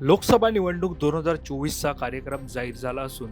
लोकसभा निवडणूक दोन हजार चोवीसचा कार्यक्रम जाहीर झाला असून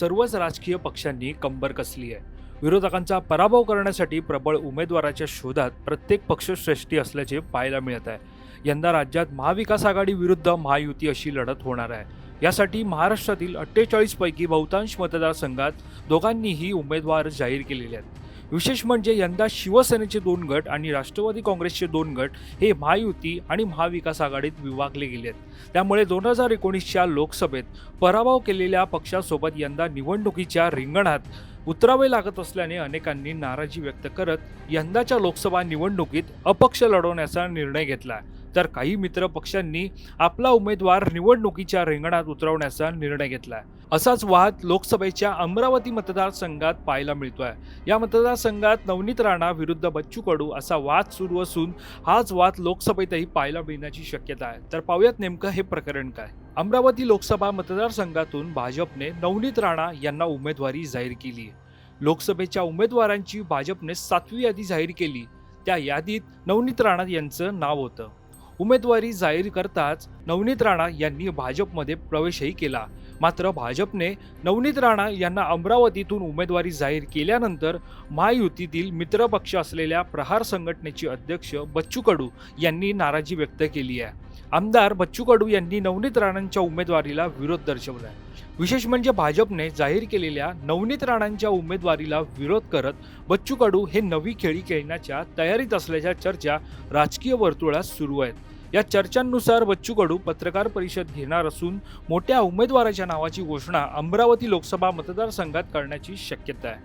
सर्वच राजकीय पक्षांनी कंबर कसली आहे. विरोधकांचा पराभव करण्यासाठी प्रबळ उमेदवाराच्या शोधात प्रत्येक पक्ष श्रेष्ठी असल्याचे पाहायला मिळत आहे. यंदा राज्यात महाविकास आघाडी विरुद्ध महायुती अशी लढत होणार आहे. यासाठी महाराष्ट्रातील अठ्ठेचाळीसपैकी बहुतांश मतदारसंघात दोघांनीही उमेदवार जाहीर केलेले आहेत. विशेष म्हणजे यंदा शिवसेनेचे दोन गट आणि राष्ट्रवादी काँग्रेसचे दोन गट हे महायुती आणि महाविकास आघाडीत विभागले गेले आहेत त्यामुळे दोन हजार एकोणीसच्या लोकसभेत पराभव केलेल्या पक्षासोबत यंदा निवडणुकीच्या रिंगणात उतरावे लागत असल्याने अनेकांनी नाराजी व्यक्त करत यंदाच्या लोकसभा निवडणुकीत अपक्ष लढवण्याचा निर्णय घेतला. आहे तर काही मित्र पक्षांनी आपला उमेदवार निवडणुकीच्या रिंगणात उतरवण्याचा निर्णय घेतला असाच वाद लोकसभेच्या अमरावती मतदारसंघात पाहायला मिळतोय. या मतदारसंघात नवनीत राणा विरुद्ध बच्चू कडू असा वाद सुरू असून हाच वाद लोकसभेतही पाहायला मिळण्याची शक्यता आहे. तर पाहूयात नेमकं हे प्रकरण काय? अमरावती लोकसभा मतदारसंघातून भाजपने नवनीत राणा यांना उमेदवारी जाहीर केली. लोकसभेच्या उमेदवारांची भाजपने सातवी यादी जाहीर केली. त्या यादीत नवनीत राणा यांचं नाव होतं. उमेदवारी जाहीर करताच नवनीत राणा यांनी भाजपमध्ये प्रवेशही केला. मात्र भाजपने नवनीत राणा यांना अमरावतीतून उमेदवारी जाहीर केल्यानंतर महायुतीतील मित्रपक्ष असलेल्या प्रहार संघटनेचे अध्यक्ष बच्चू कडू यांनी नाराजी व्यक्त केली आहे. आमदार बच्चू कडू यांनी नवनीत राणांच्या उमेदवारीला विरोध दर्शवलाय. विशेष म्हणजे भाजपने जाहीर केलेल्या नवनीत राणांच्या उमेदवारीला विरोध करत बच्चू कडू हे नवी खेळी खेळण्याच्या तयारीत असल्याच्या चर्चा राजकीय वर्तुळात सुरू आहेत. या चर्चांनुसार बच्चू कडू पत्रकार परिषद घेणार असून मोठ्या उमेदवाराच्या नावाची घोषणा अमरावती लोकसभा मतदारसंघात करण्याची शक्यता आहे.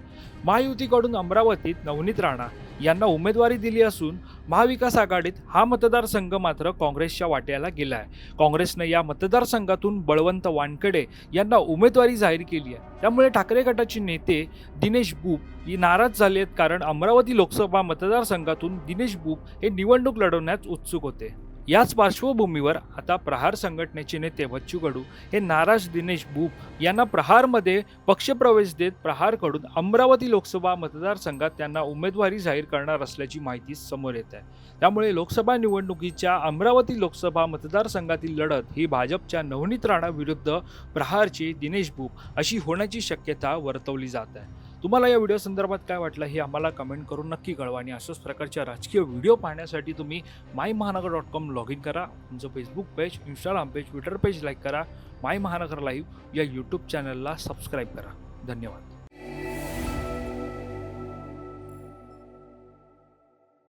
महायुतीकडून अमरावतीत नवनीत राणा यांना उमेदवारी दिली असून महाविकास आघाडीत हा मतदारसंघ मात्र काँग्रेसच्या वाट्याला गेला आहे. काँग्रेसने या मतदारसंघातून बळवंत वानकडे यांना उमेदवारी जाहीर केली आहे. त्यामुळे ठाकरे गटाचे नेते दिनेश बुप ही नाराज झाले आहेत कारण अमरावती लोकसभा मतदारसंघातून दिनेश बुप हे निवडणूक लढवण्यास उत्सुक होते. याच पार्श्वभूमीवर आता प्रहार संघटनेचे नेते बच्चू कडू हे नाराज दिनेश बूप यांना प्रहारमध्ये पक्षप्रवेश देत प्रहारकडून अमरावती लोकसभा मतदारसंघात त्यांना उमेदवारी जाहीर करणार असल्याची माहिती समोर येत आहे. त्यामुळे लोकसभा निवडणुकीच्या अमरावती लोकसभा मतदारसंघातील लढत ही भाजपच्या नवनीत राणा विरुद्ध प्रहारचे दिनेश बूप अशी होण्याची शक्यता वर्तवली जात आहे. तुम्हाला या व्हिडिओ संदर्भात काय वाटलं हे आम्हाला कमेंट करून नक्की कळवा आणि अशाच प्रकारच्या राजकीय व्हिडिओ पाहण्यासाठी तुम्ही माय महानगर डॉट कॉम लॉग इन करा. तुमचं Facebook page Instagram page Twitter page like करा. माय महानगर लाईव्ह या यूट्यूब चॅनलला सबस्क्राईब करा. धन्यवाद.